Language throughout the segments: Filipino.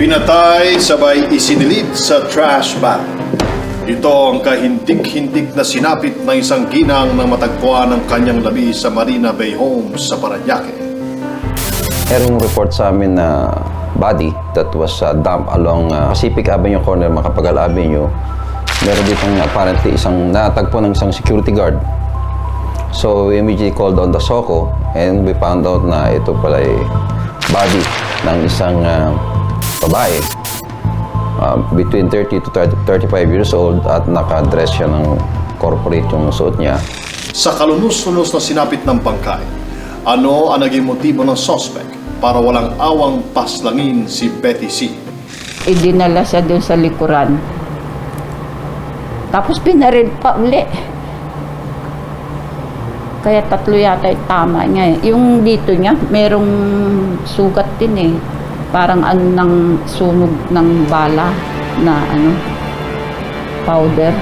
Pinatay sabay isinilid sa trash bag. Ito ang kahindik-hindik na sinapit ng isang ginang na matagpuan ng kanyang labi sa Marina Bay Homes sa Paranaque. Merong report sa amin na body that was uh, dumped along uh, Pacific Avenue corner, Macapagal Avenue. Meron ditong apparently isang natagpo ng isang security guard. So we immediately called on the SOCO and we found out na ito pala ay body ng isang uh, babae uh, between 30 to 30, 35 years old at naka-dress siya ng corporate yung suot niya. Sa kalunos-lunos na sinapit ng bangkay, ano ang naging motibo ng suspect para walang awang paslangin si Betty C. idinala siya doon sa likuran. Tapos pinaril pa uli. Kaya tatlo yata yung tama niya eh. Yung dito niya, merong sugat din eh. Parang ano ng sunog ng bala na ano, powder.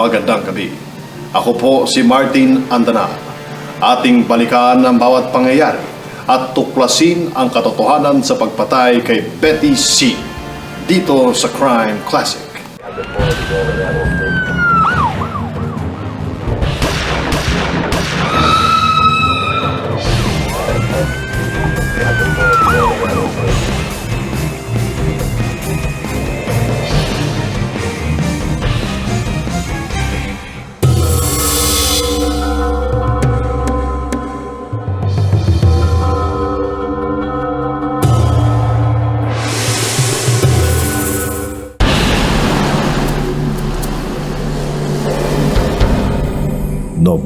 Magandang gabi. Ako po si Martin Andanal. Ating balikan ang bawat pangyayari at tuklasin ang katotohanan sa pagpatay kay Betty C. Dito sa Crime Classic.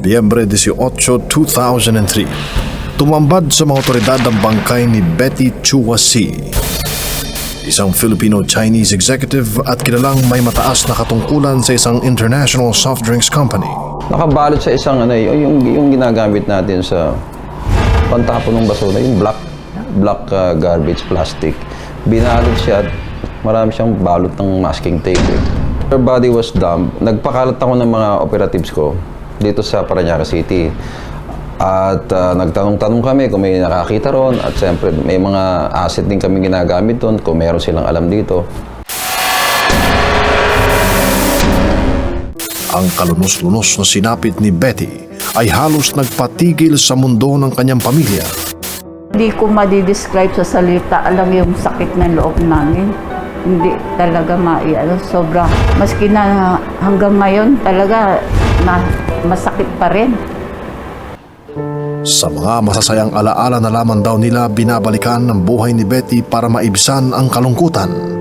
Nobyembre 18, 2003. Tumambad sa mga otoridad ang bangkay ni Betty Chua C. Isang Filipino-Chinese executive at kilalang may mataas na katungkulan sa isang international soft drinks company. Nakabalot sa isang ano, yung, yung ginagamit natin sa pantapon ng basura, yung black, black uh, garbage plastic. Binalot siya at marami siyang balot ng masking tape. Her body was dumped. Nagpakalat ako ng mga operatives ko dito sa Parañaque City. At uh, nagtanong-tanong kami kung may nakakita ron at siyempre may mga asset din kami ginagamit doon kung meron silang alam dito. Ang kalunos-lunos na sinapit ni Betty ay halos nagpatigil sa mundo ng kanyang pamilya. Hindi ko madidescribe sa salita. Alam mo yung sakit ng loob namin. Hindi talaga maiano. Sobra. Maski na hanggang ngayon talaga na masakit pa rin. Sa mga masasayang alaala na lamang daw nila binabalikan ng buhay ni Betty para maibsan ang kalungkutan.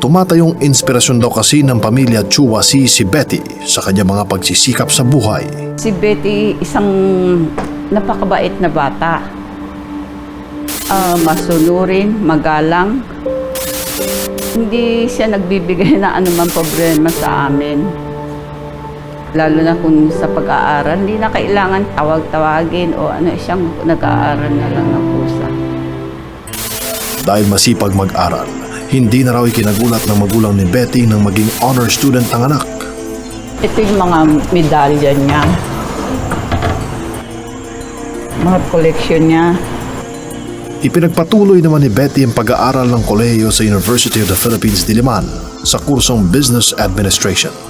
Tumatayong inspirasyon daw kasi ng pamilya Chua si si Betty sa kanyang mga pagsisikap sa buhay. Si Betty, isang napakabait na bata. Ah, masunurin, magalang. Hindi siya nagbibigay na anumang problema sa amin. Lalo na kung sa pag-aaral, hindi na kailangan tawag-tawagin o ano, siyang nag-aaral na lang ng pusa. Dahil masipag mag-aral, hindi na raw ikinagulat ng magulang ni Betty nang maging honor student ang anak. Ito yung mga medalya niya. Mga collection niya. Ipinagpatuloy naman ni Betty ang pag-aaral ng kolehiyo sa University of the Philippines Diliman sa kursong Business Administration.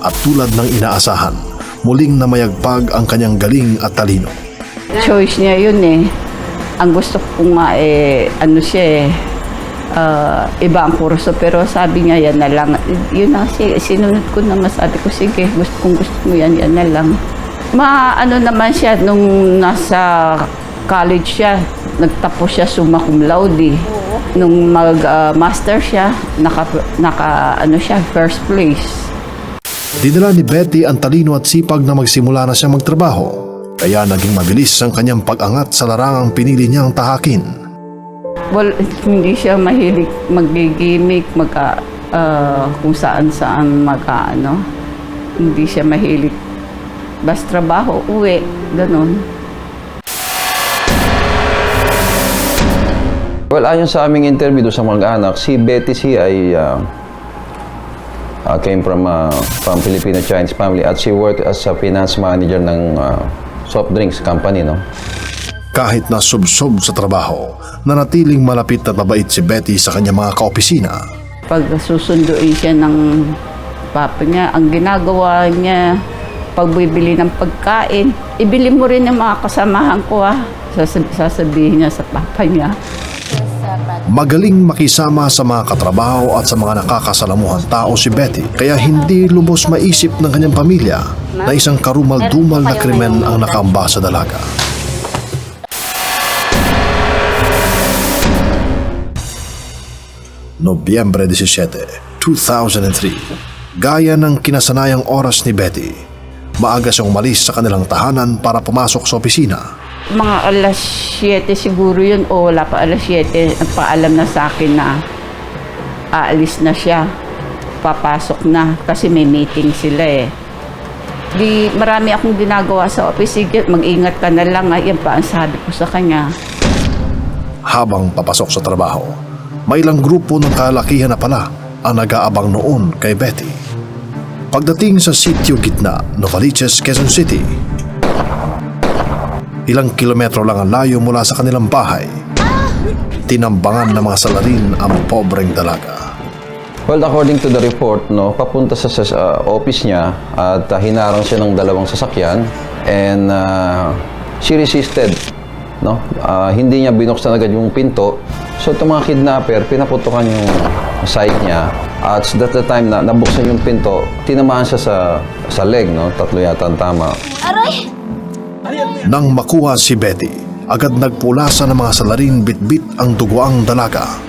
At tulad ng inaasahan, muling namayagpag ang kanyang galing at talino. choice niya yun eh. Ang gusto ko nga eh, ano siya eh, ah, iba ang kurso. Pero sabi niya, yan na lang. Yun na, si- sinunod ko naman. Sabi ko, sige, gusto, kung gusto mo yan, yan na lang. Ma, ano naman siya, nung nasa college siya, nagtapos siya summa cum laude. Nung mag-master siya, naka, naka, ano siya, first place. Dinala ni Betty ang talino at sipag na magsimula na siya magtrabaho. Kaya naging mabilis ang kanyang pag-angat sa larangang pinili niyang tahakin. Well, hindi siya mahilig mag-gimmick, magka, ah, kung saan-saan magka, ano. Hindi siya mahilig. Basta trabaho, uwi, ganun. Well, ayon sa aming interview sa mga anak, si Betty C ay uh, uh, came from uh, from Filipino-Chinese family at she worked as a finance manager ng uh, soft drinks company, no? Kahit na subsob sa trabaho, nanatiling malapit at mabait si Betty sa kanyang mga kaopisina. Pag susunduin siya ng papa niya, ang ginagawa niya, pagbibili ng pagkain, ibili mo rin ng mga kasamahan ko ah. Sasab- sasabihin niya sa papa niya. Magaling makisama sa mga katrabaho at sa mga nakakasalamuhan tao si Betty kaya hindi lubos maisip ng kanyang pamilya na isang karumal-dumal na krimen ang nakamba sa dalaga. Nobyembre 17, 2003 Gaya ng kinasanayang oras ni Betty, maaga siyang umalis sa kanilang tahanan para pumasok sa opisina. Mga alas 7 siguro yun o wala pa alas 7, nagpaalam na sa akin na aalis na siya. Papasok na kasi may meeting sila eh. Di marami akong ginagawa sa office. Sige, mag-ingat ka na lang. Ayan pa ang sabi ko sa kanya. habang papasok sa trabaho. May ilang grupo ng kalakihan na pala ang nag-aabang noon kay Betty. Pagdating sa sitio gitna, Novaliches, Quezon City, ilang kilometro lang ang layo mula sa kanilang bahay. Tinambangan ng mga salarin ang pobreng dalaga. Well, according to the report, no, papunta sa, sa uh, office niya at uh, hinarang siya ng dalawang sasakyan and uh, she resisted. No? Ah, hindi niya binuksan agad yung pinto. So, itong mga kidnapper, pinaputukan yung side niya. At that the time na nabuksan yung pinto, tinamaan siya sa, sa leg, no? Tatlo yata ang tama. Nang makuha si Betty, agad nagpulasa ng mga salarin bitbit ang dugoang dalaga.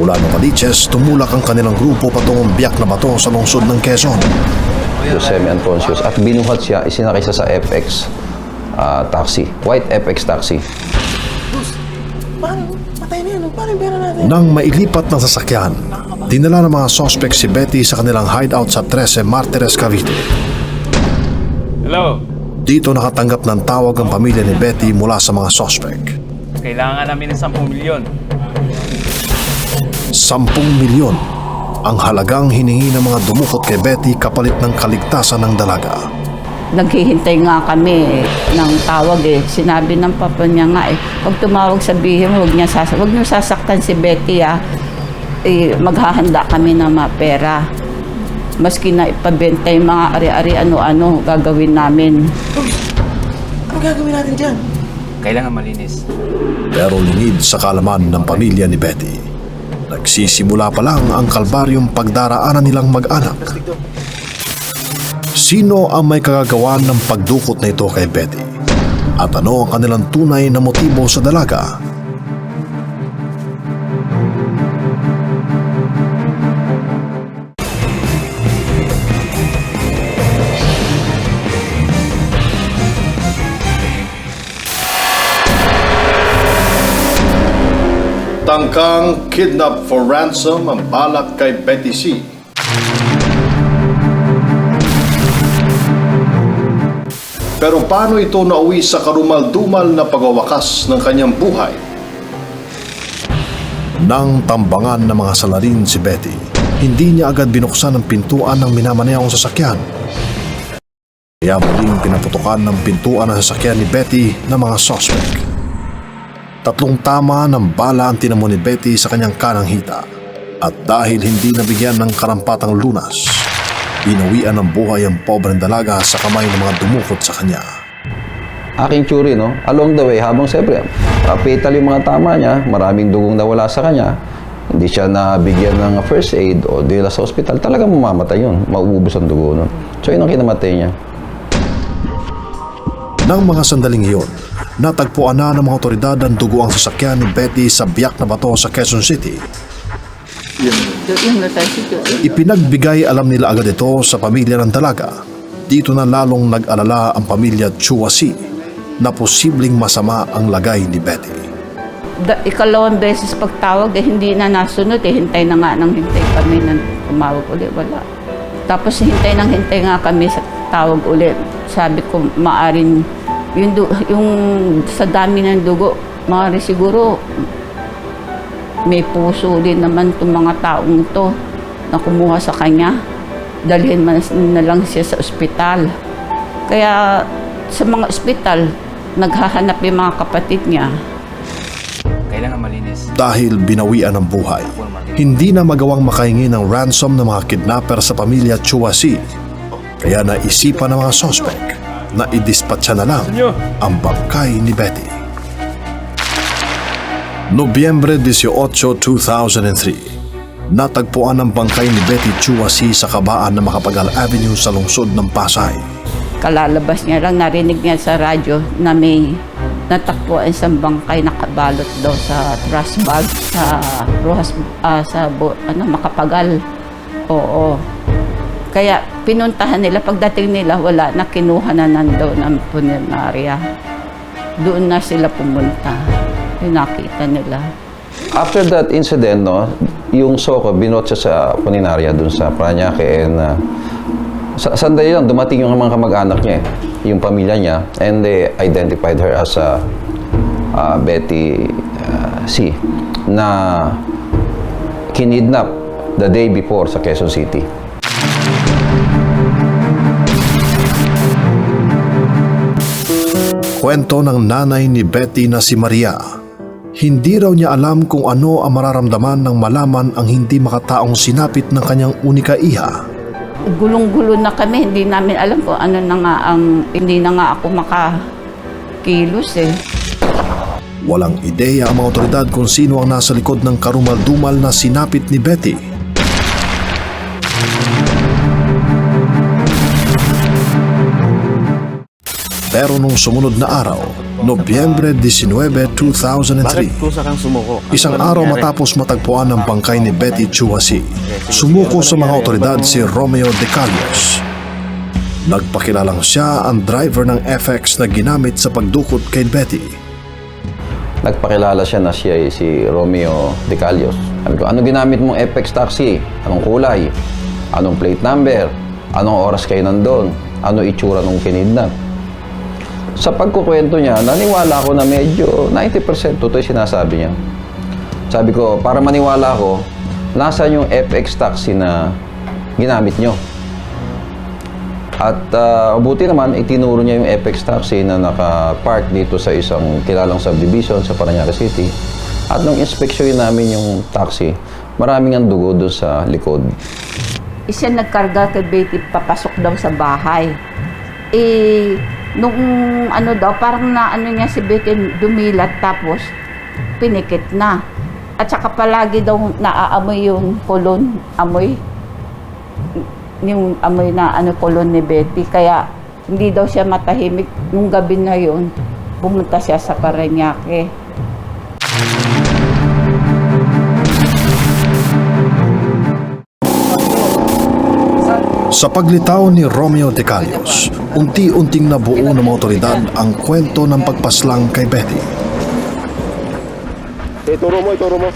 Mula Novaliches, tumulak ang kanilang grupo patungong biyak na bato sa lungsod ng Quezon. Semi-unconscious. At binuhat siya, isinakay siya sa FX ah, taxi. White FX taxi. Nang mailipat ng sasakyan, dinala ng mga sospek si Betty sa kanilang hideout sa 13 Martires, Cavite. Hello, Dito nakatanggap ng tawag ang pamilya ni Betty mula sa mga sospek. kailangan namin ng 10 milyon. 10 milyon ang halagang hiningi ng mga dumukot kay Betty kapalit ng kaligtasan ng dalaga. Naghihintay nga kami ng tawag eh. Sinabi ng papa niya nga eh, pag tumawag sabihin mo, huwag niya sas huwag niyo sasaktan si Betty ah. Eh, maghahanda kami ng mga pera. Maski na ipabenta yung mga ari-ari ano-ano gagawin namin. Ano gagawin natin dyan? Kailangan malinis. Pero lingid sa kalaman ng pamilya ni Betty. Nagsisimula pa lang ang kalbaryong pagdaraanan nilang mag-anak. Sino ang may kagagawan ng pagdukot na ito kay Betty? At ano ang kanilang tunay na motibo sa dalaga? Tangkang kidnap for ransom ang balak kay Betty C. Pero paano ito nauwi sa karumal-dumal na pagwawakas ng kanyang buhay? Nang tambangan ng mga salarin si Betty, hindi niya agad binuksan ang pintuan ng minamanayang sasakyan. Kaya muling pinaputukan ng pintuan ng sasakyan ni Betty ng mga suspect. Tatlong tama ng bala ang tinamo ni Betty sa kanyang kanang hita. At dahil hindi nabigyan ng karampatang lunas, inawian ng buhay ang pobreng dalaga sa kamay ng mga dumukot sa kanya. aking tsuri, no? Along the way, habang siyempre, fatal yung mga tama niya, maraming dugong nawala sa kanya, hindi siya nabigyan ng first aid o dila sa hospital, talagang mamamatay yun. Mauubos ang dugo nun. So, yun ang kinamatay niya. Nang mga sandaling iyon, natagpuan na ng mga otoridad ang dugo ang sasakyan ni Betty sa biyak na bato sa Quezon City. Ipinagbigay alam nila agad ito sa pamilya ng dalaga. Dito na lalong nag-alala ang pamilya Chuasi na posibleng masama ang lagay ni Betty. Da, ikalawang beses pagtawag eh, hindi na nasunod eh. Hintay na nga ng hintay kami na tumawag ulit. Wala. Tapos hintay ng hintay nga kami sa tawag ulit. Sabi ko, maaring yung, du- yung sa dami ng dugo, maaari siguro may puso din naman itong mga taong to na kumuha sa kanya. Dalhin man na lang siya sa ospital. Kaya sa mga ospital, naghahanap yung mga kapatid niya. Kailangan malinis. Dahil binawian ng buhay, hindi na magawang makahingi ng ransom ng mga kidnapper sa pamilya Chuasi. Kaya naisipan ng mga sospek na idispatcha na lang ang bangkay ni Betty. Nobyembre 18, 2003 Natagpuan ang bangkay ni Betty Chuasi sa kabaan ng Makapagal Avenue sa lungsod ng Pasay. Kalalabas niya lang, narinig niya sa radyo na may natakpuan isang bangkay nakabalot daw sa trash bag sa Rojas, ah, sa bu- ano, Makapagal. Oo. Kaya pinuntahan nila, pagdating nila wala na, kinuha na nandoon ang punerarya. Doon na sila pumunta. Yung nakita nila. After that incident, no, yung Soko, binot sa puninarya dun sa Paranaque and uh, sa sandali lang, dumating yung mga kamag-anak niya, eh, yung pamilya niya, and they identified her as uh, uh, Betty uh, C. na kinidnap the day before sa Quezon City. Kwento ng nanay ni Betty na si Maria. Hindi raw niya alam kung ano ang mararamdaman ng malaman ang hindi makataong sinapit ng kanyang unika iha. Gulong-gulo na kami, hindi namin alam kung ano na nga ang, hindi na nga ako makakilos eh. Walang ideya ang mga otoridad kung sino ang nasa likod ng karumal-dumal na sinapit ni Betty. Pero nung sumunod na araw, Nobyembre 19, 2003, kusa kang sumuko? Isang araw matapos matagpuan ang bangkay ni Betty Chuasi, sumuko sa mga otoridad si Romeo De Callos. Nagpakilalang siya ang driver ng FX na ginamit sa pagdukot kay Betty. Nagpakilala siya na siya ay si Romeo De Callos. Sabi ko, ano ginamit mong FX taxi? Anong kulay? Anong plate number? Anong oras kayo nandun? Ano itsura nung kinidnap? Sa pagkukwento niya, naniwala ako na medyo 90% totoo sinasabi niya. Sabi ko, para maniwala ako, nasaan yung FX taxi na ginamit nyo? At uh, buti naman, itinuro niya yung FX taxi na naka-park dito sa isang kilalang subdivision sa Paranaque City. At nung inspeksyon namin yung taxi, maraming ang dugo doon sa likod. Isa nagkarga kay Betty papasok daw sa bahay. Eh, nung ano daw, parang na ano niya si Betty dumilat tapos pinikit na. At saka palagi daw naaamoy yung kolon, amoy. Yung amoy na ano kolon ni Betty. Kaya hindi daw siya matahimik. Nung gabi na yun, pumunta siya sa Paranaque. Sa paglitaw ni Romeo De Callos, unti-unting nabuo ng mga otoridad ang kwento ng pagpaslang kay Betty. Ituro mo, ituro mo.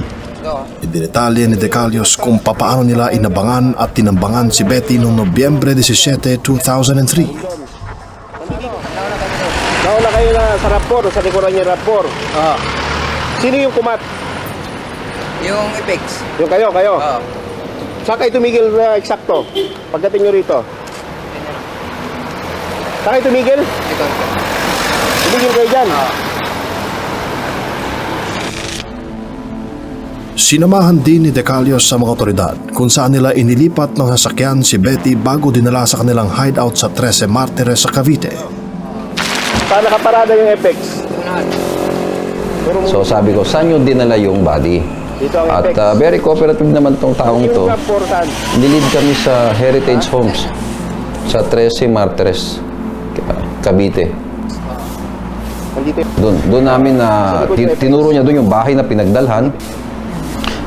Idinetalye ni De Callos kung papaano nila inabangan at tinambangan si Betty noong Nobyembre 17, 2003. Nauna kayo na sa rapor, sa likuran niya rapor. Oo. Sino yung kumat? Yung effects. Yung kayo, kayo. Oo. Saan kayo tumigil na eksakto? Pagdating nyo rito. Saan kayo tumigil? Ito. Tumigil kayo dyan. Sinamahan din ni De Callos sa mga otoridad kung saan nila inilipat ng sasakyan si Betty bago dinala sa kanilang hideout sa 13 Martires sa Cavite. Saan nakaparada yung mo. So sabi ko, saan nyo dinala yung body? At uh, very cooperative naman tong taong to. Nilid kami sa Heritage Homes sa 13 Martires, Cavite. Doon, doon namin na ti- tinuro niya doon yung bahay na pinagdalhan.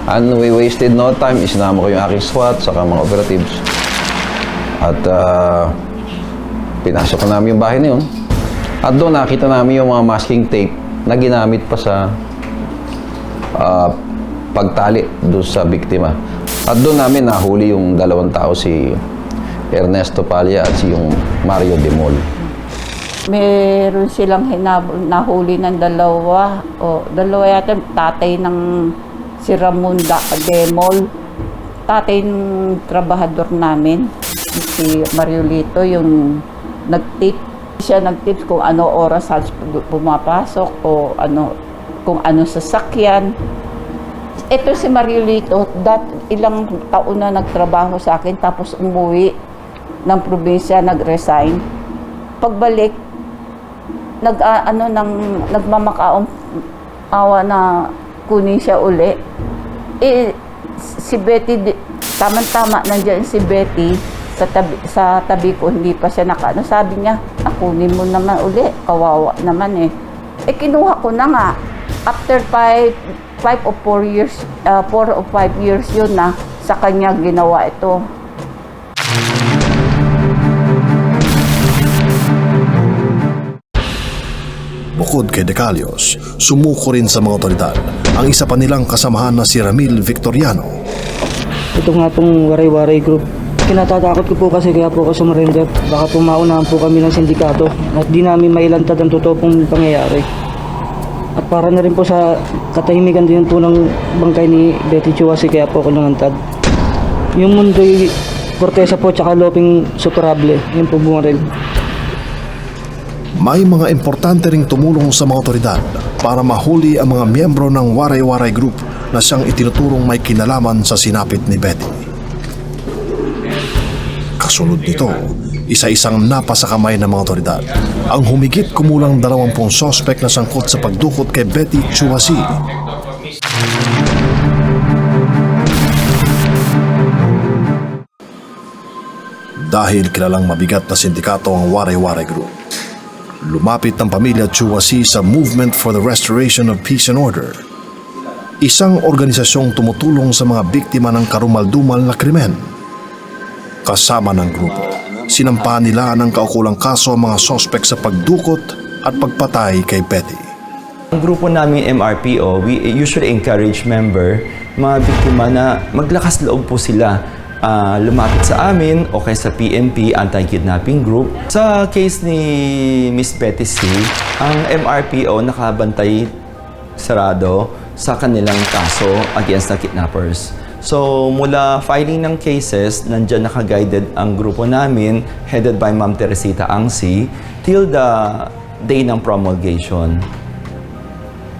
And we wasted no time. Isinama ko yung aking SWAT saka mga operatives. At ah, pinasok na namin yung bahay na yun. At doon nakita namin yung mga masking tape na ginamit pa sa ah, pagtali doon sa biktima. At doon namin nahuli yung dalawang tao si Ernesto Palya at si yung Mario Demol. meron silang hinabol, nahuli ng dalawa, o dalawa yata, tatay ng si Ramunda Demol, tatay ng trabahador namin, si Mariolito, yung nag-tip. siya nag-tips kung ano oras pumapasok o ano kung ano sasakyan. Ito si Mariolito, dat, ilang taon na nagtrabaho sa akin tapos umuwi ng probinsya, nag-resign. Pagbalik, nag ah, ano nang nagmamakaong awa na kunin siya uli. Eh, si Betty, tama-tama nandiyan si Betty sa tabi, sa tabi ko, hindi pa siya nakaano. Sabi niya, ah, kunin mo naman uli, kawawa naman eh. Eh, kinuha ko na nga. After five, five or four years, uh, four or five years yun na, sa kanya ginawa ito. Bukod kay Decalios, sumuko rin sa mga otoridad ang isa pa nilang kasamahan na si Ramil Victoriano. Ito nga pong waray-waray group. Kinatatakot ko po kasi kaya po ako sumurrender. Baka po maunahan po kami ng sindikato at di namin mailantad ang totoo pong pangyayari. At para na rin po sa katahimikan din po ng bangkay ni Betty Chuasi kaya po ako lumantad. Yung mundo'y Cortesa po tsaka Loping Superable. Yun po bumaril. May mga importante ring tumulong sa mga otoridad para mahuli ang mga miyembro ng Waray-Waray Group na siyang itinuturong may kinalaman sa sinapit ni Betty. Kasunod nito, isa-isang napa kamay ng mga otoridad ang humigit kumulang dalawampung sospek na sangkot sa pagdukot kay Betty Chuasi. Dahil kilalang mabigat na sindikato ang Waray-Waray Group, lumapit ng pamilya Chuasi sa Movement for the Restoration of Peace and Order. Isang organisasyong tumutulong sa mga biktima ng karumaldumal na krimen. Kasama ng grupo, sinampahan nila ng kaukulang kaso ang mga sospek sa pagdukot at pagpatay kay Betty. Ang grupo namin MRPO, we usually encourage member, mga biktima na maglakas loob po sila ah, lumapit sa amin o kaya sa PNP, Anti-Kidnapping Group. Sa case ni Miss Betty C, ang MRPO nakabantay sarado sa kanilang kaso against the kidnappers. So, mula filing ng cases, nandyan naka-guided ang grupo namin, headed by Ma'am Teresita Angsi, till the day ng promulgation.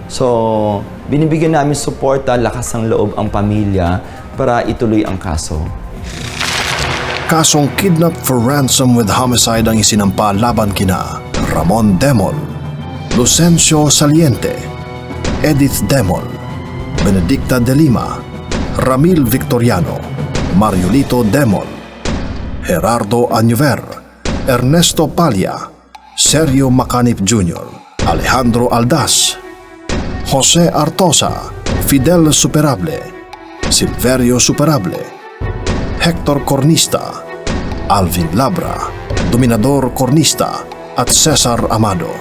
So, binibigyan namin suporta, lakas ng loob ang pamilya para ituloy ang kaso. Kasong kidnap for ransom with homicide ang isinampa laban kina Ramon Demol, Lucencio Saliente, Edith Demol, Benedicta de Lima, Ramil Victoriano, Mariolito Demol, Gerardo Añuver, Ernesto Palia, Sergio Macanip Jr., Alejandro Aldas, Jose Artosa, Fidel Superable, Silverio Superable, Hector Cornista, Alvin Labra, Dominador Cornista at Cesar Amado.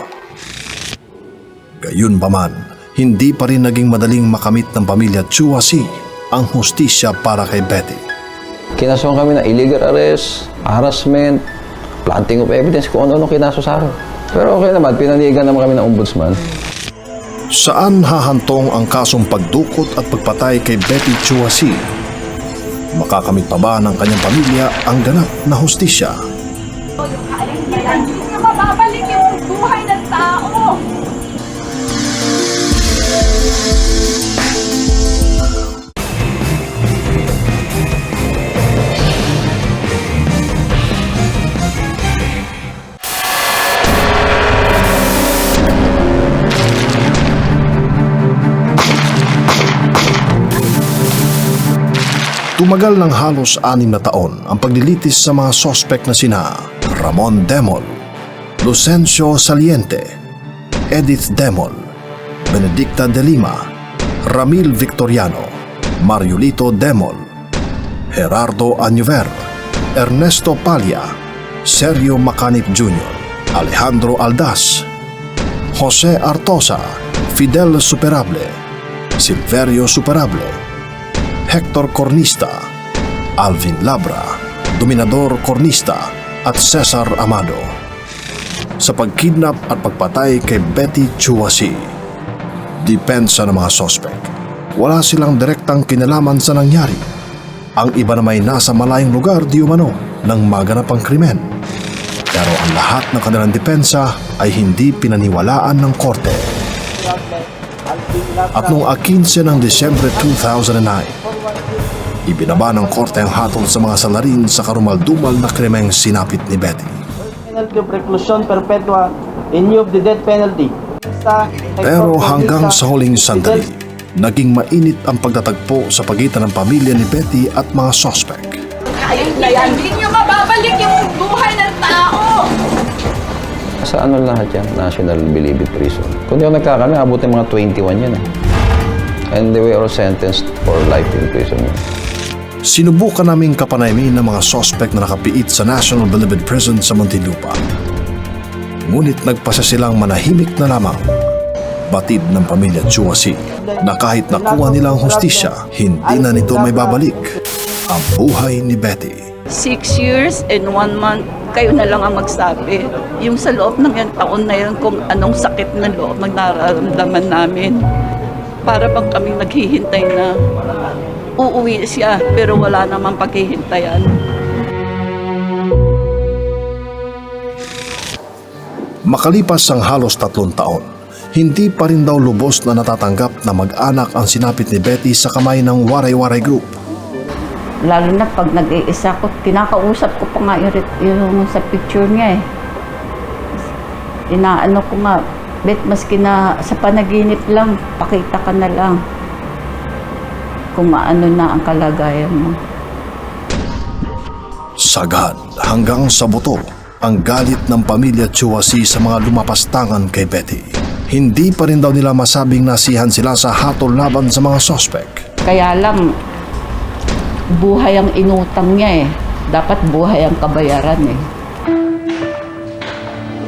Gayunpaman, hindi pa rin naging madaling makamit ng pamilya Chuasi ang hustisya para kay Betty. Kinasuhan kami ng illegal arrest, harassment, planting of evidence, kung ano-ano kinaso sa akin. Pero okay naman, pinanigan naman kami ng ombudsman. Saan hahantong ang kasong pagdukot at pagpatay kay Betty Chuasi? Makakamit pa ba ng kanyang pamilya ang ganap na hustisya? Tumagal ng halos anim na taon ang paglilitis sa mga sospek na sina Ramon Demol, Lucencio Saliente, Edith Demol, Benedicta de Lima, Ramil Victoriano, Mariolito Demol, Gerardo Añuver, Ernesto Palia, Sergio Macanip Jr., Alejandro Aldas, Jose Artosa, Fidel Superable, Silverio Superable, Hector Cornista, Alvin Labra, Dominador Cornista at Cesar Amado sa pagkidnap at pagpatay kay Betty Chuasi. Depensa ng mga sospek. Wala silang direktang kinalaman sa nangyari. Ang iba na may nasa malayong lugar di umano ng maganapang krimen. Pero ang lahat ng kanilang depensa ay hindi pinaniwalaan ng korte. At noong 15 ng Desyembre 2009, ibinaba ng korte ang hatol sa mga salarin sa karumaldumal na krimeng sinapit ni Betty. Penalty of reclusion perpetua in lieu of the death penalty. Sa Pero hanggang sa huling sandali, naging mainit ang pagtatagpo sa pagitan ng pamilya ni Betty at mga sospek. Ayun na yan. Hindi nyo mababalik yung buhay ng tao. Sa ano lahat yan? National Bilibid Prison. Kung di ako nagkakamali, abutin mga 21 yan eh. And they were all sentenced for life in prison. Sinubukan naming kapanayamin ng mga sospek na nakapiit sa National Bilibid Prison sa Muntinlupa. Ngunit nagpasa silang manahimik na lamang. Batid ng pamilya Chuasi na kahit nakuha nilang hustisya, hindi na nito may babalik ang buhay ni Betty. Six years and one month, kayo na lang ang magsabi. Yung sa loob ng yan taon na yun, kung anong sakit ng loob ang nararamdaman namin. Para bang kami naghihintay na uuwi siya, pero wala namang paghihintayan. Makalipas ang halos tatlong taon, hindi pa rin daw lubos na natatanggap na mag-anak ang sinapit ni Betty sa kamay ng Waray-Waray Group. Lalo na pag nag-iisa ko, kinakausap ko pa nga yung, yung sa picture niya eh. Inaano ko nga, bet maski na sa panaginip lang, pakita ka na lang kung maano na ang kalagayan mo. Sagad hanggang sa buto ang galit ng pamilya Chuasi sa mga lumapastangan kay Betty. Hindi pa rin daw nila masabing nasihan sila sa hatol laban sa mga sospek. Kaya lang, buhay ang inutang niya eh. Dapat buhay ang kabayaran eh.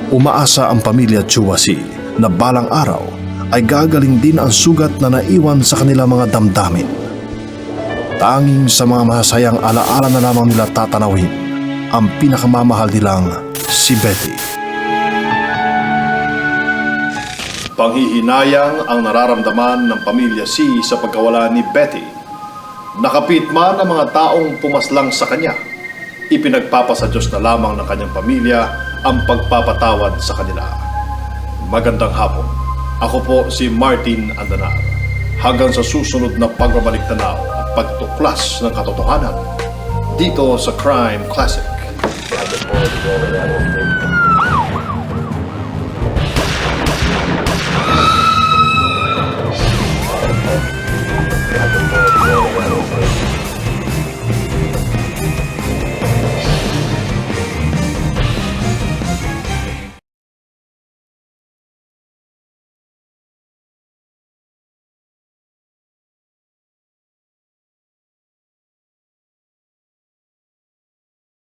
Umaasa ang pamilya Chuasi na balang araw ay gagaling din ang sugat na naiwan sa kanilang mga damdamin. Tanging sa mga masasayang alaala na lamang nila tatanawin ang pinakamamahal nilang si Betty. Panghihinayang ang nararamdaman ng pamilya C sa pagkawala ni Betty. Nakapit man ang mga taong pumaslang sa kanya, ipinagpapasa Diyos na lamang ng kanyang pamilya ang pagpapatawad sa kanila. Magandang hapon. Ako po si Martin Andanar. Hanggang sa susunod na pagbabalik tanaw pagtuklas ng katotohanan dito sa Crime Classic.